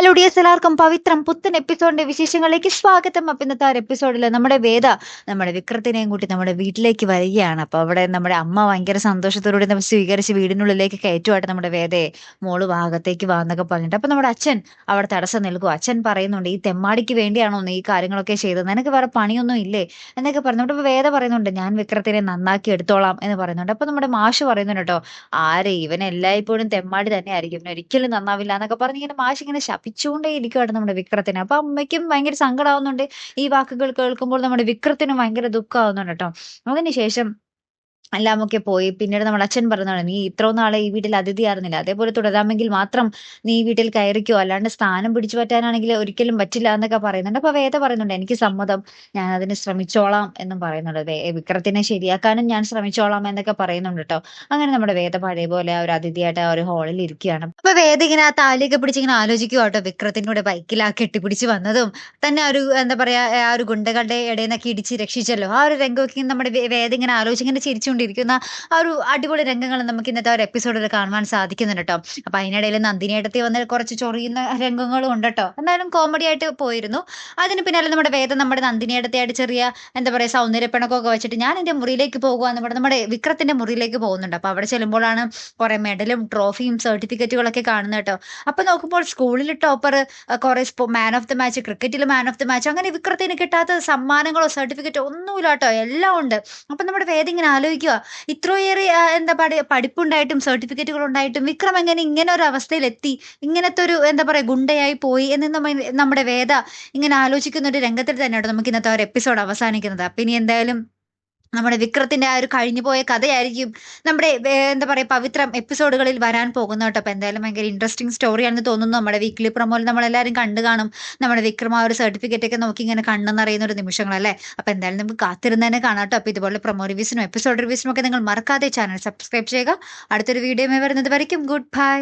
Hello ഡിയസ് എല്ലാവർക്കും പവിത്രം പുത്തൻ എപ്പിസോഡിന്റെ വിശേഷങ്ങളിലേക്ക് സ്വാഗതം. അപ്പം ഇന്നത്തെ ആ എപ്പിസോഡിൽ നമ്മുടെ വേദ നമ്മുടെ വിക്രത്തിനെയും കൂട്ടി നമ്മുടെ വീട്ടിലേക്ക് വരികയാണ്. അപ്പൊ അവിടെ നമ്മുടെ അമ്മ ഭയങ്കര സന്തോഷത്തോടെ നമ്മൾ സ്വീകരിച്ച് വീടിനുള്ളിലേക്ക് കയറ്റുമായിട്ട് നമ്മുടെ വേദയെ മോൾ ഭാഗത്തേക്ക് വാന്നൊക്കെ പറഞ്ഞിട്ട് അപ്പൊ നമ്മുടെ അച്ഛൻ അവിടെ തടസ്സം നൽകും അച്ഛൻ പറയുന്നുണ്ട് ഈ തെമ്മാടിക്ക് വേണ്ടിയാണോ നീ ഈ കാര്യങ്ങളൊക്കെ ചെയ്തത്? നിനക്ക് വേറെ പണിയൊന്നും ഇല്ലേ? എന്നൊക്കെ പറഞ്ഞിട്ട് അപ്പൊ വേദ പറയുന്നുണ്ട് ഞാൻ വിക്രത്തിനെ നന്നാക്കി എടുത്തോളാം എന്ന് പറയുന്നുണ്ട്. അപ്പൊ നമ്മുടെ മാഷ് പറയുന്നുണ്ട് കേട്ടോ ആരെ ഇവൻ എല്ലായ്പ്പോഴും തെമ്മാടി തന്നെ ആയിരിക്കും ഒരിക്കലും നന്നാവില്ല എന്നൊക്കെ പറഞ്ഞ് ഇങ്ങനെ മാഷ് ഇങ്ങനെ ശപിച്ചുകൊണ്ടേ ഇരിക്കുകയാണ് നമ്മുടെ വിക്രത്തിന്. അപ്പൊ അമ്മയ്ക്കും ഭയങ്കര സങ്കടമാവുന്നുണ്ട് ഈ വാക്കുകൾ കേൾക്കുമ്പോൾ നമ്മുടെ വിക്രത്തിനും ഭയങ്കര ദുഃഖമാവുന്നുണ്ട് കേട്ടോ. അതിനുശേഷം എല്ലാമൊക്കെ പോയി. പിന്നീട് നമ്മുടെ അച്ഛൻ പറഞ്ഞതാണ് നീ ഇത്രയും നാളെ ഈ വീട്ടിൽ അതിഥിയായിരുന്നില്ല അതേപോലെ തുടരാമെങ്കിൽ മാത്രം നീ വീട്ടിൽ കയറിക്കോ. അല്ലാണ്ട് സ്ഥാനം പിടിച്ചു പറ്റാനാണെങ്കിൽ ഒരിക്കലും പറ്റില്ല എന്നൊക്കെ പറയുന്നുണ്ട്. അപ്പൊ വേദ പറയുന്നുണ്ട് എനിക്ക് സമ്മതം. ഞാൻ അതിന് ശ്രമിച്ചോളാം എന്നും പറയുന്നുണ്ട്. വിക്രത്തിനെ ശരിയാക്കാനും ഞാൻ ശ്രമിച്ചോളാം എന്നൊക്കെ പറയുന്നുണ്ട് കേട്ടോ. അങ്ങനെ നമ്മുടെ വേദ പഴയ പോലെ ആ ഒരു അതിഥിയായിട്ട് ആ ഒരു ഹാളിൽ ഇരിക്കുകയാണ്. അപ്പൊ വേദ ആ താലിയൊക്കെ പിടിച്ച് ഇങ്ങനെ ആലോചിക്കുക കേട്ടോ. വിക്രത്തിന്റെ കൂടെ ബൈക്കിൽ ആ കെട്ടിപ്പിടിച്ച് വന്നതും തന്നെ ഒരു എന്താ പറയാ ആ ഒരു ഗുണ്ടകളുടെ ഇടയിൽ നിന്നൊക്കെ ഇടിച്ച് രക്ഷിച്ചല്ലോ. ആ ഒരു രംഗമൊക്കെ നമ്മുടെ വേദ ഇങ്ങനെ ആലോചിച്ച് ഇങ്ങനെ ചിരിച്ചുകൊണ്ടിരിക്കുന്ന ആ ഒരു അടിപൊളി രംഗങ്ങൾ നമുക്ക് ഇന്നത്തെ ഒരു എപ്പിസോഡിൽ കാണുവാൻ സാധിക്കുന്നുണ്ട് കേട്ടോ. അപ്പൊ അതിനിടയിൽ നന്ദിനിയേട്ടത്തിൽ വന്ന് കുറച്ച് ചൊറിയുന്ന രംഗങ്ങളും ഉണ്ട് കേട്ടോ. എന്തായാലും കോമഡി ആയിട്ട് പോയിരുന്നു. അതിന് പിന്നാലെ നമ്മുടെ വേദം നമ്മുടെ നന്ദിനിയിടത്തെയായിട്ട് ചെറിയ എന്താ പറയാ സൗന്ദര്യപ്പിണക്കൊക്കെ വെച്ചിട്ട് ഞാൻ എന്റെ മുറിയിലേക്ക് പോകുക നമ്മുടെ നമ്മുടെ വിക്രത്തിന്റെ മുറിയിലേക്ക് പോകുന്നുണ്ട്. അപ്പൊ അവിടെ ചെല്ലുമ്പോഴാണ് കുറെ മെഡലും ട്രോഫിയും സർട്ടിഫിക്കറ്റുകളൊക്കെ കാണുന്നത് കേട്ടോ അപ്പൊ നോക്കുമ്പോൾ സ്കൂളിൽ ടോപ്പർ കുറെ മാൻ ഓഫ് ദി മാച്ച് ക്രിക്കറ്റിൽ മാൻ ഓഫ് ദി മാച്ച് അങ്ങനെ വിക്രത്തിന് കിട്ടാത്ത സമ്മാനങ്ങളോ സർട്ടിഫിക്കറ്റോ ഒന്നുമില്ല കേട്ടോ എല്ലാം ഉണ്ട്. അപ്പൊ നമ്മുടെ വേദ ഇങ്ങനെ ആലോചിക്കുക ഇത്രയേറെ എന്താ പറയുക പഠിപ്പുണ്ടായിട്ടും സർട്ടിഫിക്കറ്റുകൾ ഉണ്ടായിട്ടും വിക്രം എങ്ങനെ ഇങ്ങനെ ഒരു അവസ്ഥയിലെത്തി ഇങ്ങനത്തെ ഒരു എന്താ പറയുക ഗുണ്ടയായി പോയി എന്ന് നമ്മുടെ വേദ ഇങ്ങനെ ആലോചിക്കുന്ന ഒരു രംഗത്തിൽ തന്നെയാണ് നമുക്ക് ഇന്നത്തെ ഒരു എപ്പിസോഡ് അവസാനിക്കുന്നത്. അപ്പൊ ഇനി എന്തായാലും നമ്മുടെ വിക്രത്തിന്റെ ആ ഒരു കഴിഞ്ഞു പോയ കഥയായിരിക്കും നമ്മുടെ എന്താ പറയുക പവിത്രം എപ്പിസോഡുകളിൽ വരാൻ പോകുന്ന കേട്ടോ. അപ്പോൾ എന്തായാലും ഭയങ്കര ഇൻട്രസ്റ്റിംഗ് സ്റ്റോറിയാണെന്ന് തോന്നുന്നു. നമ്മുടെ വീക്കിലി പ്രൊമോയിൽ നമ്മളെല്ലാവരും കണ്ടു കാണും. നമ്മുടെ വിക്രം ആ ഒരു സർട്ടിഫിക്കറ്റ് ഒക്കെ നോക്കി ഇങ്ങനെ കണ്ണെന്നറിയുന്ന ഒരു നിമിഷങ്ങളല്ലേ അപ്പോൾ എന്തായാലും നമുക്ക് കാത്തിരുന്നതിനെ കാണാം കേട്ടോ. അപ്പോൾ ഇതുപോലെ പ്രൊമോ റിവ്യൂസിനും എപ്പിസോഡ് റിവ്യൂസിനും ഒക്കെ നിങ്ങൾ മറക്കാതെ ചാനൽ സബ്സ്ക്രൈബ് ചെയ്യുക. അടുത്തൊരു വീഡിയോയുമായി വരുന്നത് വരയ്ക്കും. Good bye